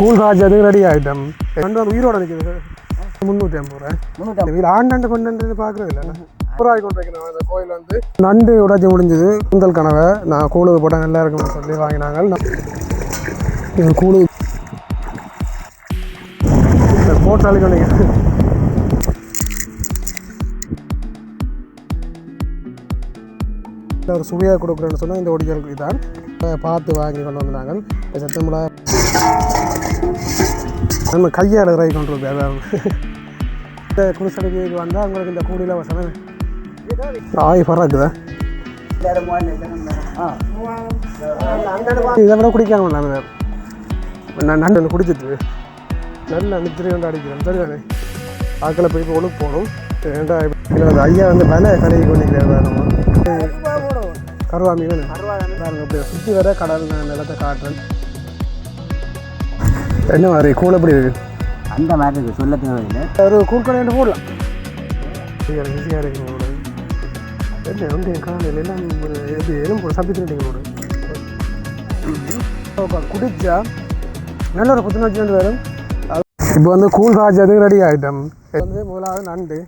கூழ் காய்ச்சது ரெடி ஆகிட்டோம் ரெண்டு வந்து உயிரோட நிற்கிது முந்நூற்றி ஐம்பது ரூபா முந்நூற்றம்பது வீடு ஆண்டாண்டு கொண்டு பார்க்குறது இல்லை. புறாய் கொண்டு வைக்கணும் அந்த கோயில் வந்து நண்டு உடைச்சி முடிஞ்சது. குந்தல் கனவை நான் கூழுக்கு போட்டால் நல்லா இருக்கும்னு சொல்லி வாங்கினாங்க. கூழு போட்டாளி கொண்டு ஒரு சுவையாக கொடுக்குறேன்னு சொன்னால் இந்த ஒடிக்கல் இதான். பார்த்து வாங்கி கொண்டு வந்தாங்க சத்தமிழா நம்ம கையால் ரை கொண்டு வந்து இந்த குடிசடைக்கு வந்தால் உங்களுக்கு இந்த கூடியில் வசனம். ஆய் பறக்குதா? இதை விட குடிக்காம நாங்கள் நான் நண்டு குடிச்சிட்டு நல்ல நித்திரை கொண்டு அடிக்கிறேன் தெரியாது? ஆக்களை போய் இப்போ ஒழுக்கு போகணும் ஏன்டா ஐயா வந்து வேலை கடைக்கு கொண்டிருக்கிறார் நம்ம? கருவா மீன் பாருங்க அப்படியே சுற்றி வர கடல் நான் நிலத்தை காட்டுறேன். என்ன மாதிரி கூழ் எப்படி இருக்கு? அந்த மாதிரி இருக்கு சொல்ல தேவையில்லை. ஒரு கூழ் கடையில் போடலாம். ஈஸியாக ஈஸியாக இருக்கு உங்களோட. என்ன வந்து என் காலையில் எல்லாம் ஒரு எப்படி எலும்பு சப்பிட்டு உங்களோட? குடிச்சா நல்ல ஒரு புத்துணர்ச்சி வந்து வரும். இப்போ வந்து கூழ் காய்ச்சது ரெடி ஆகிட்டோம் வந்து முதலாவது நண்டு.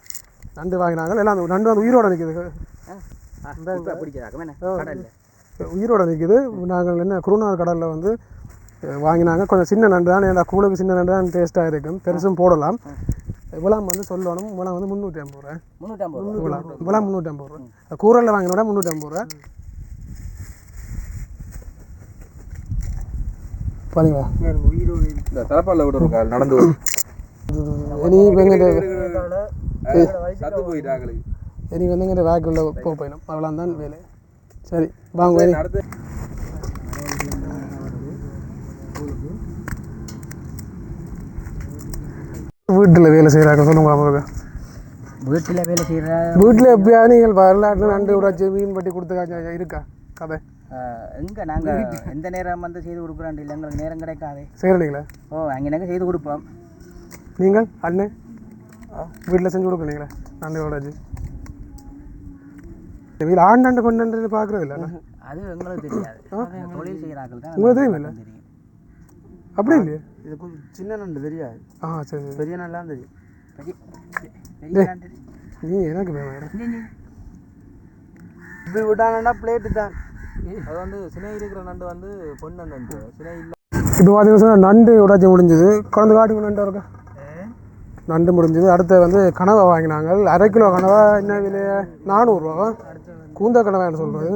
நண்டு வாங்கினாங்க. எல்லாம் அந்த நண்டு வந்து உயிரோட நிற்குது உயிரோட நிற்குது நாங்கள் என்ன குருநாள் கடலில் வந்து வாங்கினாங்க கொஞ்சம் சின்ன நண்டு தான் ஏன்னா கூழுக்கு சின்ன நண்டு தான் டேஸ்ட்டாக இருக்கும் பெருசும் போடலாம் இவ்வளோ வந்து சொல்லணும் இவ்வளோ வந்து முந்நூற்றி ஐம்பது ரூபா முந்நூற்றம்பது ரூபா இவ்வளோ முந்நூற்றி ஐம்பது ரூபா கூரலில் வாங்கினோட முந்நூற்றி ஐம்பது ரூபா பாருங்களா இந்த விட நடந்து. இனி வெங்கிட்ட சத்து போயிட்டாங்களுக்கு இனி வந்து எங்கிட்ட வேக்குள்ள போக போயிடும். அவ்வளோ தான் வேலை. சரி வாங்க. அடுத்து. வீட்டில் வேலை செய்கிறாங்க சொல்லுங்க அவங்க வீட்டில் வேலை செய்கிற வீட்டில் எப்பயா நீங்கள் வரலாற்று நண்டு உடைச்சி மீன் பட்டி கொடுத்து இருக்கா? கதை. எங்கே நாங்கள் எந்த நேரம் வந்து செய்து கொடுக்குறோம் இல்லை எங்களுக்கு நேரம் கிடைக்காது. செய்கிறீங்களா ஓ அங்கே நாங்கள் செய்து கொடுப்போம். நீங்கள் அண்ணன் வீட்டில் செஞ்சு கொடுக்குறீங்களா நண்டு உடைச்சி வீட்டில் ஆண்டாண்டு கொண்டாண்டு பார்க்குறது இல்லை அது எங்களுக்கு தெரியாது. தொழில் செய்கிறார்கள் தான் உங்களுக்கு? தெரியும். அப்படி இல்லையா? இது கொஞ்சம் சின்ன நண்டு தெரியாது ஆ சரி பெரிய நல்லாம் தெரியும். பெரிய நீ எனக்கு இப்படி விட்டானா பிளேட்டு தான். அது வந்து சினை இருக்கிற நண்டு வந்து பொண்ணு நண்டு சினை இல்ல. இப்போ பார்த்தீங்கன்னா நண்டு உடைச்சி முடிஞ்சது. குழந்தை காட்டுக்கு நண்டு இருக்கா நண்டு முடிஞ்சது. அடுத்து வந்து கனவை வாங்கினாங்க. அரை கிலோ கனவா என்ன விலை நானூறுரூவா கூந்த கனவான்னு சொல்கிறது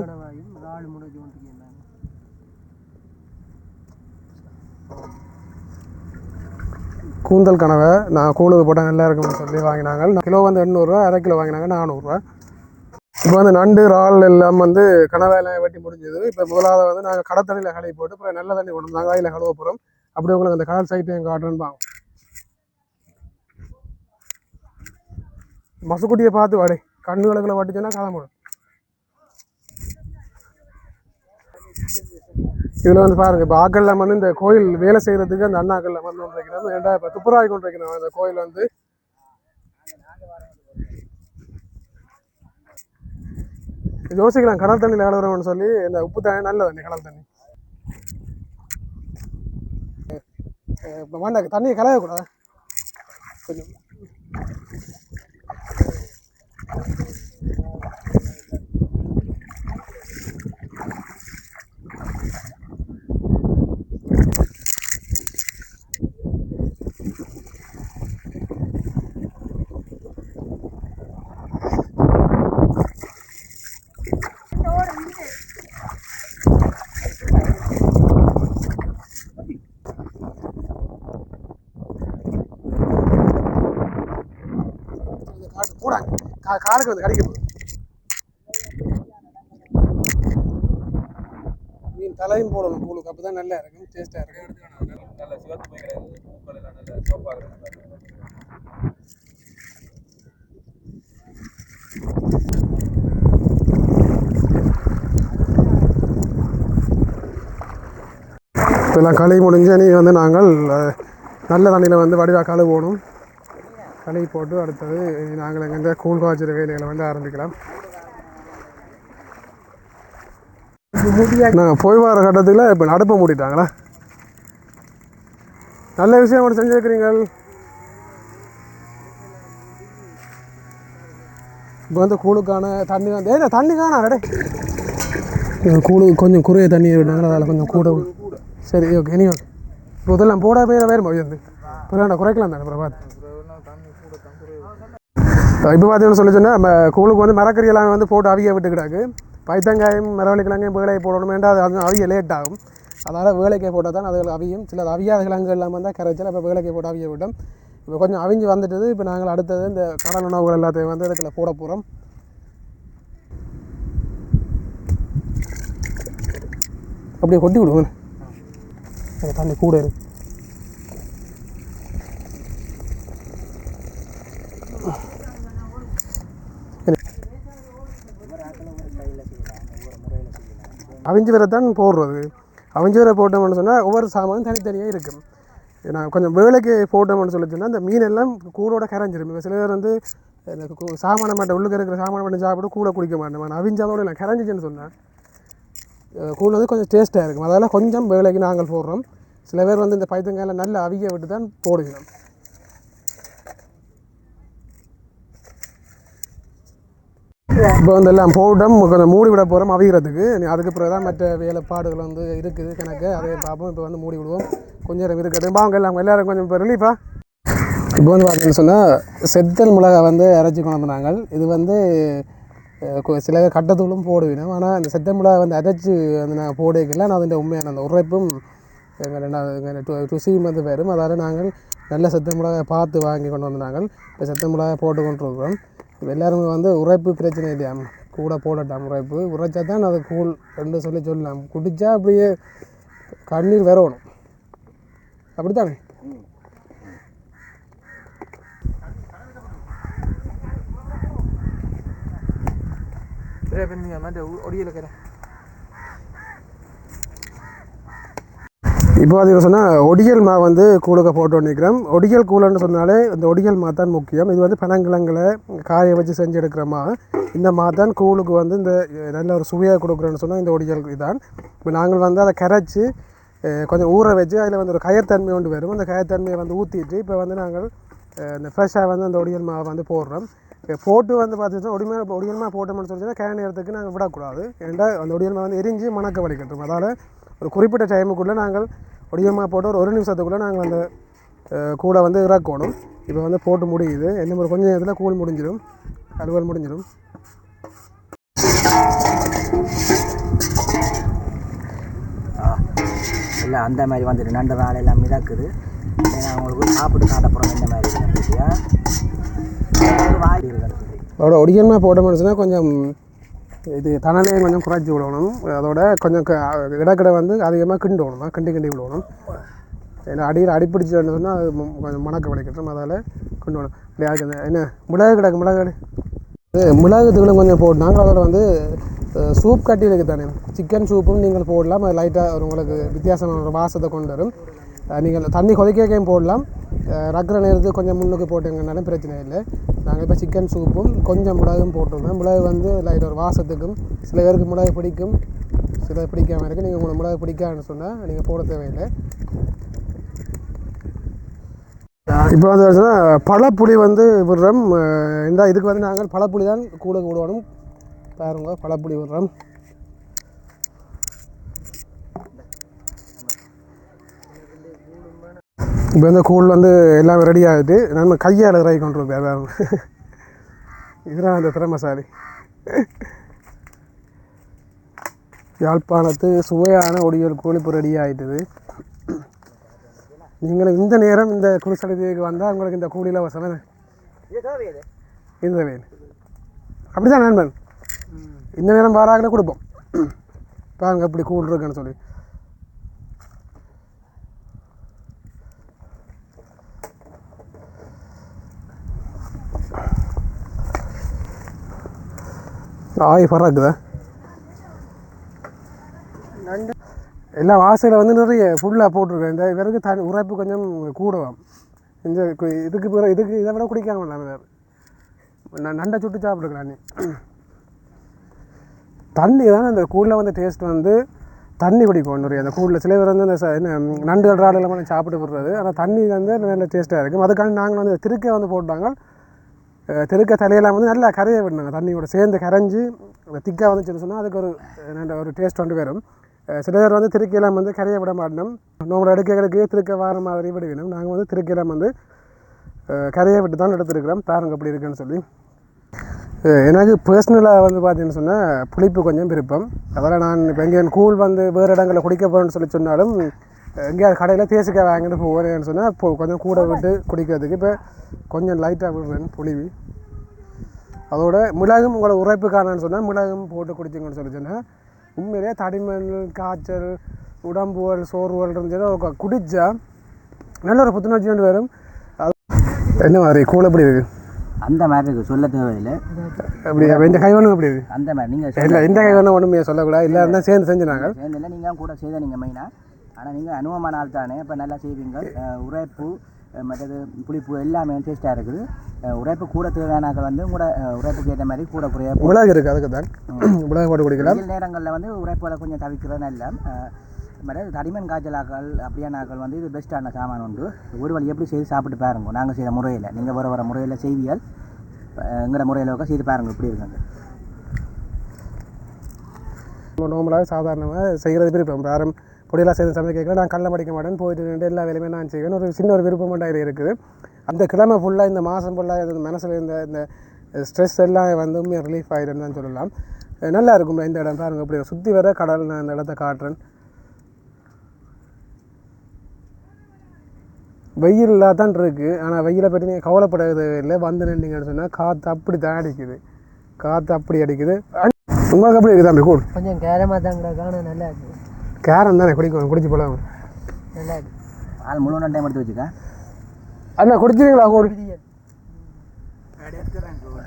கூந்தல் கனவை நான் கூழுக்கு போட்டால் நல்லா இருக்கும்னு சொல்லி வாங்கினாங்க. கிலோ வந்து எண்ணூறுரூவா அரை கிலோ வாங்கினாங்க நானூறுரூவா இப்போ வந்து நண்டு இறால் எல்லாம் வந்து கனவாயில் வெட்டி முடிஞ்சது. இப்போ முதலாவது வந்து நாங்கள் கடை தண்ணியில் கழுவி போட்டு அப்புறம் நல்ல தண்ணி கொண்டு நாங்கள் அதில் கழுவ போகிறோம் அப்படி உங்களுக்கு அந்த கடல் சைட்டையும் காட்டுறேன்னு வாங்க மசுக்குட்டியை பார்த்து வாடே. கண்ணு விளக்கில் வாட்டிச்சுன்னா கதை முடியும் இதில் வந்து பாருங்கள் இப்போ ஆக்கல்ல வந்து இந்த கோயில் வேலை செய்கிறதுக்கு அந்த அண்ணாக்கல்ல மண் கொண்டு வைக்கிறாங்க இப்போ துப்புராய் கொண்டிருக்கிறோம் அந்த கோயில் வந்து? யோசிக்கலாம் கடல் தண்ணியில் கலவுறோம்னு சொல்லி இந்த உப்பு தண்ணி நல்ல தண்ணி கடல் தண்ணி. இப்போ வேண்டாம் தண்ணியை கலயக்கூடாது கொஞ்சம் இந்த காட்டு போடாங்க கா காலுக்கு வந்து கிடைக்கும் போகுது போடணும் கூழுக்கு அப்போ தான் நல்லா இருக்கும். டேஸ்ட்டாக இருக்கும் நல்ல சிவப்பு போய் கிடையாது பூக்கள் எல்லாம் நல்ல சோப்பாக இருக்கும். இப்போல்லாம் களி முடிஞ்சு நீ வந்து நாங்கள் நல்ல தண்ணியில் வந்து வடிவாக கழுவோணும் கழுவி போட்டு அடுத்தது நாங்கள் எங்கே கூழ் காய்ச்சிற வேலைகளை வந்து ஆரம்பிக்கலாம். நாங்கள் போய் வர கட்டத்தில் இப்போ அடுப்பை மூடிட்டாங்களா? நல்ல விஷயம் ஒன்று செஞ்சுருக்கிறீங்கள். இப்போ வந்து கூழுக்கான தண்ணி வந்து ஏ தண்ணி காணா அடே கூழு கொஞ்சம் குறைய தண்ணி விட்டாங்களா அதில் கொஞ்சம் கூட சரி ஓகே இனி ஓகே இப்போ இதெல்லாம் போட பேர வேறு மொழி வந்து. குறைக்கலாம் தானே பிரபாத் இப்போ பார்த்தீங்கன்னு சொல்லி சொன்னால் நம்ம கூழுக்கு வந்து மரக்கறி எல்லாம் வந்து போட்டு அவிய விட்டு பைத்தங்காயும் மரவள்ளிக்கிழங்கையும் வேலையை போடணுமேண்டா அது அது அவிய லேட் ஆகும் அதனால் வேலைக்கை போட்டால் தான் அதுகள் அவியும் சில அவியாத கிழங்கு இல்லாமல் தான் கரைச்சல் இப்போ வேலைக்கை போட்டு அவிய விட்டோம் இப்போ கொஞ்சம் அவிஞ்சு வந்துட்டது இப்போ நாங்கள் அடுத்தது இந்த கடல் உணவுகள் எல்லாத்தையும் வந்து இதுக்குள்ள போட போகிறோம் அப்படியே கொட்டி விடுவோம் தண்ணி கூட இருக்குது அவிஞ்சு வரை தான் போடுறது. அவிஞ்சு வரை போட்டோம்னு சொன்னால் ஒவ்வொரு சாமானும் தனித்தனியாக இருக்கும். நான் கொஞ்சம் வேலைக்கு போட்டோம்னு சொல்லி சொன்னால் அந்த மீன் எல்லாம் கூடோட கரைஞ்சிரும். இப்போ சில பேர் வந்து எனக்கு சாமான மாட்டேன் உள்ளுக்கு இருக்கிற சாமான மட்டும் சாப்பிட கூட குடிக்க மாட்டேன். நான் அவிஞ்சதோட இல்லை கரைஞ்சிச்சுன்னு சொன்னேன். அஹ் கூழ் வந்து கொஞ்சம் டேஸ்ட்டாக இருக்கும். அதெல்லாம் கொஞ்சம் வேலைக்கு நாங்கள் போடுறோம். சில பேர் வந்து இந்த பைத்தங்காயில் நல்ல அவிய விட்டு தான் போடுகிறோம். இப்போ வந்து எல்லாம் போட்டோம் கொஞ்சம் மூடி விட போகிறோம் அவிகிறதுக்கு அதுக்கு பிறகு தான் மற்ற வேலைப்பாடுகள் வந்து இருக்குது கணக்கு. அதை பார்ப்போம் இப்போ வந்து மூடி விடுவோம். கொஞ்சம் நேரம் இருக்கட்டும். வாங்க எல்லாம். எல்லாரும் கொஞ்சம் இப்போ ரிலீஃபா இப்போ வந்து பார்த்தீங்கன்னு சொன்னால் செத்தல் மிளகா வந்து இறச்சி கொண்டு வந்தாங்க இது வந்து சில கட்டத்தூளும் போடுவினோம். ஆனால் அந்த செத்த மிளகா வந்து அரைச்சி வந்து நாங்கள் போடுக்கல நான் அதிൻ്റെ உண்மையான அந்த உரைப்பும் எங்கள் ரெண்டாவது டு ருசியும் வந்து வரும் அதால் நாங்கள் நல்ல செத்த மிளகாய் பார்த்து வாங்கி கொண்டு வந்தாங்க இப்போ செத்த மிளகாய் போட்டு கொண்டு இருக்கிறோம் எல்லாருமே வந்து உரைப்பு பிரச்சனை இல்லையா? கூட போடட்டாம் உரைப்பு உரைச்சா தான் அது கூழ் ரெண்டு சொல்லி சொல்லலாம். குடித்தா அப்படியே கண்ணீர் வரணும் அப்படித்தானே? சரி இப்போ நீங்கள் ஒடியில் இருக்கிற இப்போ பார்த்தீங்கன்னா சொன்னால் ஒடியல் மா வந்து கூழுக்க போட்டு நிற்கிறோம் ஒடியல் கூழன்னு சொன்னாலே இந்த ஒடியல் மா தான் முக்கியம். இது வந்து பனங்கிழங்களை காய வச்சு செஞ்சு எடுக்கிற மா. இந்த மா தான் கூழுக்கு வந்து இந்த நல்ல ஒரு சுவையாக கொடுக்குறோன்னு சொன்னால் இந்த ஒடியல் இதுதான் இப்போ நாங்கள் வந்து அதை கரைச்சி கொஞ்சம் ஊற வச்சு அதில் வந்து ஒரு கயத்தன்மை கொண்டு வரும். அந்த கயத்தன்மையை வந்து ஊற்றிட்டு இப்போ வந்து நாங்கள் இந்த ஃப்ரெஷ்ஷாக வந்து அந்த ஒடியல் மாவை வந்து போடுறோம். இப்போ போட்டு வந்து பார்த்தீங்கன்னா ஒடிமை ஒடியல் மா போட்டோம்னு சொல்லி கேன் நேரத்துக்கு நாங்கள் விடக்கூடாது. ஏன்டா அந்த ஒடியல் மாவை வந்து எரிஞ்சு மணக்க வலிக்கட்டும் அதால் ஒரு குறிப்பிட்ட டைமுக்குள்ளே நாங்கள் ஒடியமாக போட்டு ஒரு ஒரு நிமிஷத்துக்குள்ளே நாங்கள் அந்த கூடை வந்து இறக்கணும் இப்போ வந்து போட்டு முடியுது. என்ன ஒரு கொஞ்சம் நேரத்தில் கூழ் முடிஞ்சிடும். அலுவல் முடிஞ்சிடும். எல்லாம் அந்த மாதிரி வந்துட்டு நண்டு நாள் எல்லாம் மிதக்குது. உங்களுக்கு சாப்பிட்டு காட்ட போகிறோம் இந்த மாதிரி வாய் அதோட ஒடியமாக போட்டோம்னு சொன்னால் கொஞ்சம் இது தணலையும் கொஞ்சம் குறைச்சி விடணும். அதோட கொஞ்சம் க- இடக்கடை வந்து அதிகமாக கிண்டணும் கிண்டி கிண்டி விடணும். ஏன்னா அடியில் அடிப்பிடிச்சு சொன்னால் அது கொஞ்சம் மணக்க வலிக்கட்டும் அதால் கிண்டு விடணும். இப்படி என்ன மிளகு கிடக்கு மிளகு மிளகு தூளும் கொஞ்சம் போட்டாங்க அதோட வந்து சூப் கட்டி இருக்குது தானே சிக்கன் சூப்பும் நீங்கள் போடலாம். அது லைட்டாக ஒரு உங்களுக்கு வித்தியாசமான ஒரு வாசத்தை கொண்டு வரும். நீங்கள் தண்ணி கொதிக்கையும் போடலாம். ரக்கிற நேரத்துக்கு கொஞ்சம் முன்னுக்கு போட்டுங்கனாலும் பிரச்சனை இல்லை. நாங்கள் இப்போ சிக்கன் சூப்பும் கொஞ்சம் மிளகும் போட்டிருந்தோம். மிளகு வந்து லைட் ஒரு வாசத்துக்கும் சில பேருக்கு மிளகு பிடிக்கும் சில பேர் பிடிக்காம இருக்குது நீங்கள் உங்களுக்கு மிளகு பிடிக்காதுன்னு சொன்னால் நீங்கள் போட தேவையில்லை. இப்போ வந்து சொன்னால் பழப்புளி வந்து விடுறோம். இந்த இதுக்கு வந்து நாங்கள் பழப்புளி தான் கூட விடணும் பாருங்க பழப்புளி விடுறோம். இப்போ வந்து கூழ் வந்து எல்லாமே ரெடி ஆகிட்டு நம்ம கையால் இறக்கி கொண்டு வேறு இதுதான் அந்த திறமசாலி. யாழ்ப்பாணத்து சுவையான ஒடியல் கூழ் இப்போ ரெடி ஆகிட்டுது நீங்களும் இந்த நேரம் இந்த குருசடிக்கு வந்தால் உங்களுக்கு இந்த கூலியில் வசனம் இந்த வேல் அப்படிதான் நண்பன். இந்த நேரம் வாராங்களே கொடுப்போம் பாருங்க எப்படி கூழ் இருக்குன்னு சொல்லி. ஆய் நண்டு எல்லா வாசலில் வந்து நிறைய ஃபுல்லாக போட்டிருக்கேன் இந்த பிறகு தனி உரைப்பு கொஞ்சம் கூடவும். இந்த இதுக்கு பிறகு இதுக்கு இதை விட குடிக்காம வேறு நான் நண்டை சுட்டு சாப்பிட்டுக்கலாம் நீ தண்ணி தான் அந்த கூழில் வந்து டேஸ்ட் வந்து தண்ணி குடிக்கும் நிறைய அந்த கூழில் சில பேர் வந்து இந்த ச- என்ன நண்டு ராடெல்லாம் சாப்பிட்டு போடுறது. ஆனால் தண்ணி வந்து நல்ல டேஸ்ட்டாக இருக்கும் அதுக்காண்டி நாங்கள் வந்து திருக்கே வந்து போட்டாங்க. திருக்க தலையெல்லாம் வந்து நல்லா கரைய விடணும் தண்ணியோட சேர்ந்து கரைஞ்சி அந்த திக்காக வந்துச்சுன்னு சொன்னால் அதுக்கு ஒரு நல்ல ஒரு டேஸ்ட் வந்து வரும். சில பேர் வந்து திருக்கையெல்லாம் வந்து கரைய விட மாட்டோம் நம்மளோட எடுக்கிறதுக்கு திருக்க வார மாதிரி விடுவினோம் நாங்கள் வந்து திருக்கையெல்லாம் வந்து கரையை விட்டு தான் எடுத்துருக்கிறோம். பாருங்க அப்படி இருக்குன்னு சொல்லி. எனக்கு பர்சனலாக வந்து பார்த்தீங்கன்னு சொன்னால் புளிப்பு கொஞ்சம் விருப்பம். அதனால் நான் இப்போ எங்கே கூழ் வந்து வேறு இடங்களில் குடிக்க போகிறேன்னு சொல்லி சொன்னாலும் எங்கேயாவது கடையில் தேசிக்காய் வாங்கிட்டு போகிறேன்னு சொன்னால் இப்போ கொஞ்சம் கூட விட்டு குடிக்கிறதுக்கு இப்போ கொஞ்சம் லைட்டாக விடுறேன் புளிவி. அதோட மிளகும் உங்களை உரைப்புக்கானன்னு சொன்னால் மிளகும் போட்டு குடிச்சிங்கன்னு சொல்லி சொன்னால் உண்மையிலேயே தடிமன் காய்ச்சல் உடம்புவல் சோர்வல் இருந்துச்சுன்னா க- குடிச்சா நல்ல ஒரு புத்துணர்ச்சி கொண்டு வரும். அது என்ன மாதிரி கூழ் எப்படி இருக்குது அந்த மாதிரி இருக்குது சொல்ல தேவையில்லை. அப்படி இந்த கைவனும் எப்படி இருக்குது அந்த மாதிரி நீங்கள் இல்லை இந்த கைவனும் ஒன்றுமே சொல்லக்கூடாது. இல்லை இருந்தால் சேர்ந்து செஞ்சு நாங்கள் சேர்ந்தில்லை நீங்கள் கூட செய்த நீங்கள் மெயினாக ஆனால் நீங்கள் அனுபவமான ஆள் தானே இப்போ நல்லா செய்வீங்க. உரைப்பு மற்றது புளிப்பு எல்லாமே டேஸ்ட்டாக இருக்குது. உரைப்பு கூட தேவையான ஆட்கள் வந்து கூட உரைப்புக்கு ஏற்ற மாதிரி கூட குறைய மிளகு இருக்குது அதுக்கு தான். மிளகு போட்டு குடிக்கலாம். நேரங்களில் வந்து உரைப்புகளை கொஞ்சம் தவிர்க்கிறது நல்ல அஹ் மற்றது தடிமன் காய்ச்சல் ஆக்கள் அப்படியான ஆக்கள் வந்து இது பெஸ்ட்டான சாமான் உண்டு. ஒரு வழி எப்படி செய்து சாப்பிட்டு பாருங்க நாங்கள் செய்த முறையில். நீங்கள் வர வர முறையில் செய்வியல் எங்களோட முறையில் உட்கா செய்து பாருங்க இப்படி இருக்குங்க நார்மலாக சாதாரணமாக செய்கிறது விருப்பம் யாரும் பொடியெல்லாம் செய்து சமைக்க நான் கல்ல படிக்க மாட்டேன். போயிட்டு எல்லா வேலையுமே நான் செய்வேன். ஒரு சின்ன ஒரு விருப்பம் இருக்குது. அந்த கிழமை ஃபுல்லாக இந்த மாதம் ஃபுல்லாக இந்த மனசில் இருந்த இந்த ஸ்ட்ரெஸ் எல்லாம் வந்து உண்மையாக ரிலீஃப் ஆகிடும் தான் சொல்லலாம். நல்லா இருக்கும் இந்த இடம் பாருங்க. இப்படி சுற்றி வர கடல் நான் இந்த இடத்த காட்டுறேன். வெயிலாக தான் இருக்குது ஆனால் வெயிலை பற்றி நீங்கள் கவலைப்படாது இல்லை. வந்து நின்றீங்கன்னு சொன்னால் காற்று அப்படி தான் அடிக்குது. காற்று அப்படி அடிக்குது. அடி- உங்களுக்கு எப்படி இருக்குது அப்படி கூழ் கொஞ்சம் கேரமாக தாங்கடா. காண நல்லா இருக்குது கேரம் தானே குடிக்கும் குடிச்சு இருக்கு ஆள் முழு டைம் எடுத்து வச்சுக்க? அண்ணா குடிச்சிருங்களா கூடு?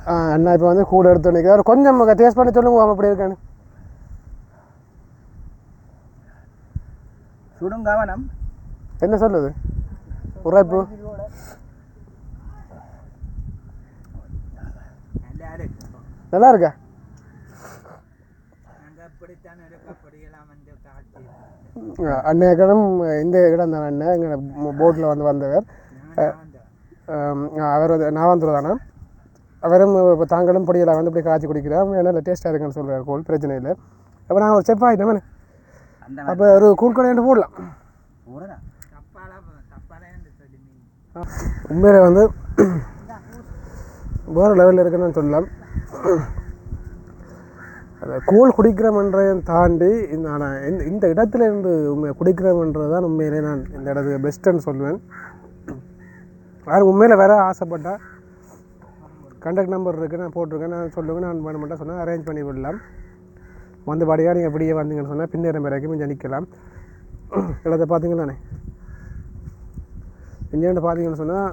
ஆ அண்ணா இப்போ வந்து கூட எடுத்து நிற்கிறார் கொஞ்சம் டேஸ்ட் பண்ணி சொல்லுங்க அப்படி இருக்கான்னு. சுடும் கவனம் என்ன சொல்லுது? உரைப்பு. நல்லா இருக்கா? அன்னையக்கடம் இந்த இடம் தான் அண்ணன் எங்கள் போட்டில் வந்து வந்தவர். அவர் வந்து நான் தானே? அவரும் இப்போ தாங்களும் பொடியெல்லாம் வந்து இப்படி காய்ச்சி குடிக்கிறோம் நல்ல டேஸ்ட்டாக இருக்குன்னு சொல்கிறார் கோல் பிரச்சனை இல்லை. அப்போ நாங்கள் ஒரு செப் ஆகிட்டோமே அப்போ ஒரு கூழ் கடையாண்டு போடலாம். உண்மையில வந்து வேறு லெவலில் இருக்குன்னு சொல்லலாம். அந்த கூழ் குடிக்கிறோம்ன்றதையும் தாண்டி இந்த நான் இந்த இந்த இடத்துல இருந்து உண்மை குடிக்கிறோம்ன்றது தான் உண்மையிலே நான் இந்த இடத்துக்கு பெஸ்ட்டுன்னு சொல்லுவேன் யாரும் உண்மையில் வேற ஆசைப்பட்டால் கண்டக்ட் நம்பர் இருக்குது நான் போட்டிருக்கேன் நான் சொல்லுவேன் நான் பண்ண மாட்டேன் சொன்னால் அரேஞ்ச் பண்ணி விடலாம். வந்து படியாக நீங்கள் இப்படியே வந்தீங்கன்னு சொன்னால் பின்னேறம் வரைக்கும் கொஞ்சம் நிற்கலாம் இடத்தை பார்த்தீங்களாண்ணே இங்கேருந்து பார்த்தீங்கன்னு சொன்னால்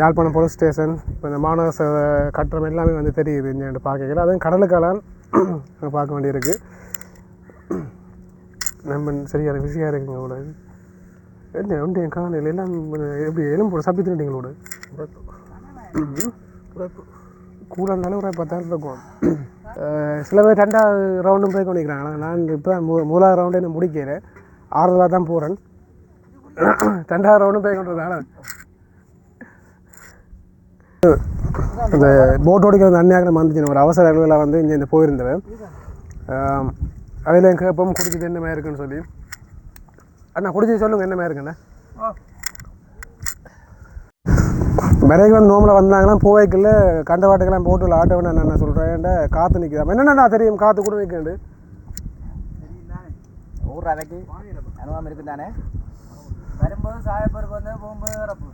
யாழ்ப்பாணம் போலீஸ் ஸ்டேஷன் இப்போ இந்த மாநகர கட்டுறம் எல்லாமே வந்து தெரியுது இங்கே பார்க்கல அதுவும் கடலுக்கெல்லாம் பார்க்க வேண்டியிருக்கு. நம்ம சரியான பிஸியாக இருக்குங்க கூட என்ன உண்டு என் காலையில் எல்லாம் எப்படி எலும்பு சப்பி தின்னுட்டீங்களோட கூட இருந்தாலும் ஒரு பத்தாயிரம் இருக்கும். சில பேர் ரெண்டாவது ரவுண்டும் போய் கொண்டிருக்கிறாங்க நான் இப்போ தான் மூ மூணாவது ரவுண்டு என்ன முடிக்கிறேன் ஆறுதலாக தான் போகிறேன் ரெண்டாவது ரவுண்டும் போய் கொண்டிருந்தாங்க இந்த போட் ஓடிக்கிற அந்த அண்ணியாக வந்துச்சு. ஒரு அவசர அளவில் வந்து இங்கே இந்த போயிருந்தவன் அதில் எனக்கு எப்பவும் குடிச்சது என்ன மாதிரி இருக்குன்னு சொல்லி. அண்ணா குடிச்சு சொல்லுங்க என்ன மாதிரி இருக்குண்ணா விரைக்கு வந்து நோம்பில் வந்தாங்கன்னா பூவைக்கில். கண்ட வாட்டுக்கெல்லாம் போட்டு ஆட்ட வேணா நான் என்ன சொல்கிறேன் காற்று நிற்குதா என்னென்னா தெரியும்? காற்று கூட நிற்கண்டு ஊர் அவைக்கு அனுபவம் இருக்குதானே? வரும்போது சாயப்பருக்கு வந்து போகும்போது வரப்பு.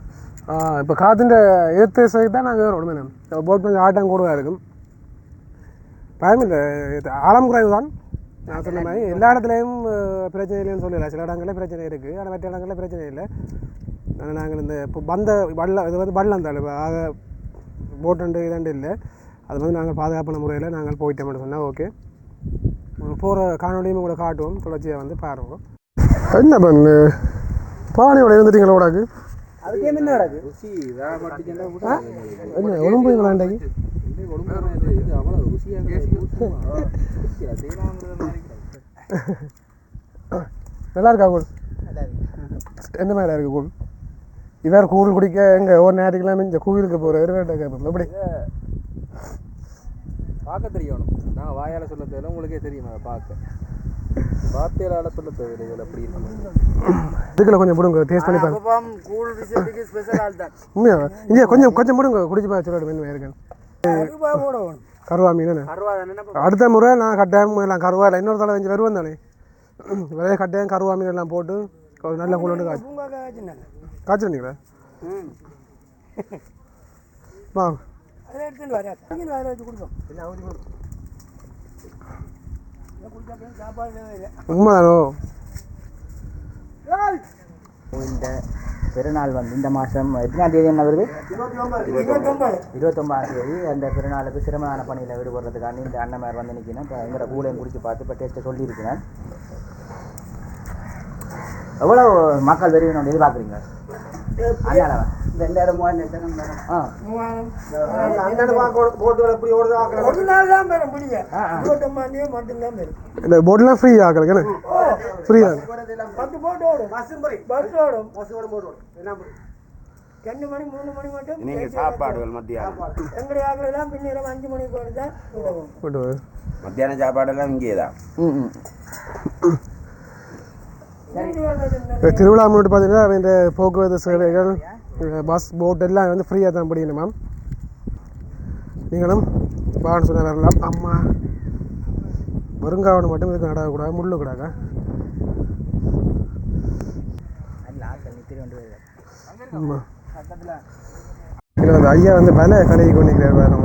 இப்போ காற்றுன்ற எதிர்த்து சைடு தான் நாங்கள் வரோம் மேடம் போட் கொஞ்சம் ஆட்டம் கூடவா இருக்கும். பயமில்லை இது ஆழம் குறைவு தான். நான் சொன்ன மாதிரி எல்லா இடத்துலையும் பிரச்சனை இல்லைன்னு சொல்லல. சில இடங்களில் பிரச்சனை இருக்குது ஆனால் மற்ற இடங்களில் பிரச்சனை இல்லை. ஆனால் நாங்கள் இந்த இப்போ பந்த வள்ளம் இது வந்து வள்ளம் தான் இப்போ ஆக போட்டுண்டு இதாண்டு இல்லை. அது வந்து நாங்கள் பாதுகாப்பான முறையில் நாங்கள் போயிட்டோம்னு சொன்னால் ஓகே போகிற காணொலியும் கூட காட்டுவோம். தொடர்ச்சியாக வந்து பாருவோம். என்ன பண்ணு? பானையோட இருந்துட்டீங்களா உடாக்கு? அதுக்கே என்ன கிடக்கு ருசி வேற மட்டும் என்ன இது அவ்வளோ ருசியாக நல்லா இருக்கா இருக்கு எந்த மாதிரி இருக்கு கூழ் இவர் கூழ் குடிக்க எங்க ஒரு நேரத்துக்குலாம் இந்த கோவிலுக்கு போகிற இருவேட்டை கேட்போம் எப்படி பார்க்க தெரியணும் நான் வாயால் சொல்ல தேவையில்ல உங்களுக்கே தெரியும் அதை பார்க்க. வார்த்தையால சொல்ல தேவையில்லை அப்படி இதுக்குள்ள கொஞ்சம் முடுங்க டேஸ்ட் பண்ணி பாருங்க. ஸ்பெஷல் தான் உண்மையா? இல்லையா கொஞ்சம் கொஞ்சம் முடுங்க குடிச்சு சொல்லிட்டு மீன் இருக்கேன் கருவா மீன் தானே அடுத்த முறை நான் கட்டாயம் எல்லாம் கருவா இல்லை இன்னொரு தடவை இங்கே வருவேன் தானே. விலைய கட்டாயம் கருவா மீன் எல்லாம் போட்டு ஒரு நல்ல கூழோடு காய்ச்சி காய்ச்சிருந்தீங்களா? வா வேறு வச்சு கொடுப்போம் என்ன ஊற்றி கொடுப்போம் குடிச்சா சாப்பாடு தேவையில்லை உண்மைதானோ இந்த பெருநாள் வந்து இந்த மாதம் எத்தனாம் தேதி என்ன வருது? இருபத்தொம்பதாம் தேதி. அந்த பெருநாளுக்கு சிரமமான பணியில் ஈடுபடுறதுக்காண்டி இந்த அண்ணமார் வந்து நிற்கிறேன் இப்போ எங்களோட கூலையும் குடிச்சு பார்த்து இப்போ டேஸ்ட்டை சொல்லியிருக்கிறேன் எவ்வளோ மக்கள் வருவீங்க எதிர்பார்க்குறீங்க? அதனால ரெண்டாயிரம் மூவாயிரம் ஆ. ஒரு நாள் தான் பெறும் பிடிங்க. இருபத்தொம்பதாம் தேதி மட்டும்தான் பெறும் இந்த போட்டெல்லாம் ஃப்ரீ ஆகலை என்ன? ஃப்ரீயா பத்து போட்டு ஓடும். பஸ் ஓடும். பஸ் ஓடும் போட்டு ஓடும். ரெண்டு மணி மூணு மணி மட்டும் நீங்க சாப்பாடுகள் மத்தியானம். எங்களுடைய ஆகலாம் பின்னிரம் அஞ்சு மணிக்கு ஒரு தான் விடுவோம். போட்டு வா. மத்தியான சாப்பாடெல்லாம் இங்கே தான். ம் ம். இப்ப திருவிழா முன்னிட்டு பார்த்தீங்கன்னா இந்த போக்குவரத்து சேவைகள் பஸ் போட் எல்லாம் வந்து ஃப்ரீயாக தான் படிக்கணும் மேம் நீங்களும் வான்னு சொன்ன வரலாம். அம்மா வருங்காவனை மட்டும் இதுக்கு நடக்கக்கூடாது முள்ளு கூடாதா. ஆமாம் இல்லை அந்த ஐயா வந்து விலை கழுவி கொண்டிருக்கிறார் வேறு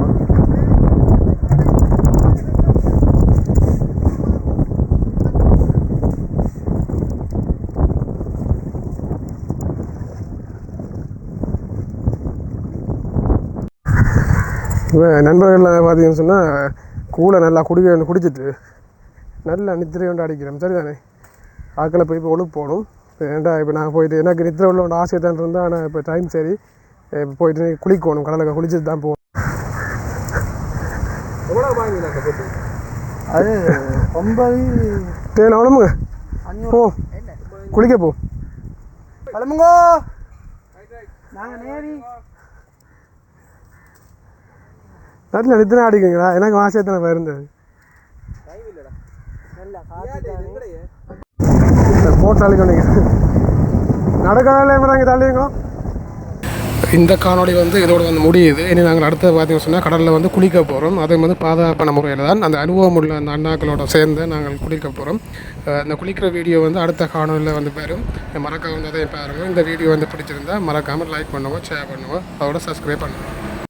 இவன் நண்பர்கள் பார்த்தீங்கன்னு சொன்னால் கூலை நல்லா குடிக்க குடிச்சிட்டு நல்லா நித்திரை கொண்டு அடிக்கிறேன். சரிதானே? ஆக்களை போய் இப்போ ஒழுப்பு போகணும் ஏன்டா இப்போ நான் போயிட்டு எனக்கு நித்திரை உள்ள ஒன்று ஆசை தான் இருந்தால் ஆனால் இப்போ டைம் சரி. இப்போ போயிட்டு குளிக்கணும் கடலுக்கு குளிச்சுட்டு தான் போகணும் அது ஒன்பது போ. குளிக்க போ. நாங்கள் நேரி நல்ல நித்திரை அடிக்குங்களா எனக்கு ஆசை தானே இருந்தது டைம் இல்லைடா நல்லா இங்கே. இந்த காணொலி வந்து இதோட வந்து முடியுது. இனி நாங்கள் அடுத்த பார்த்தீங்கன்னு சொன்னால் கடலில் வந்து குளிக்க போகிறோம் அதே வந்து பாதுகாப்பான முறையில் தான். அந்த அனுபவம் உள்ள அந்த அண்ணாக்களோட சேர்ந்து நாங்கள் குளிக்க போகிறோம் அந்த குளிக்கிற வீடியோ வந்து அடுத்த காணொலியில் வந்து பெறும் மறக்காம வந்து அதை பாருங்கள் இந்த வீடியோ வந்து பிடிச்சிருந்தா மறக்காமல் லைக் பண்ணுவோம் ஷேர் பண்ணுவோம் அதோட சப்ஸ்கிரைப் பண்ணுவோம்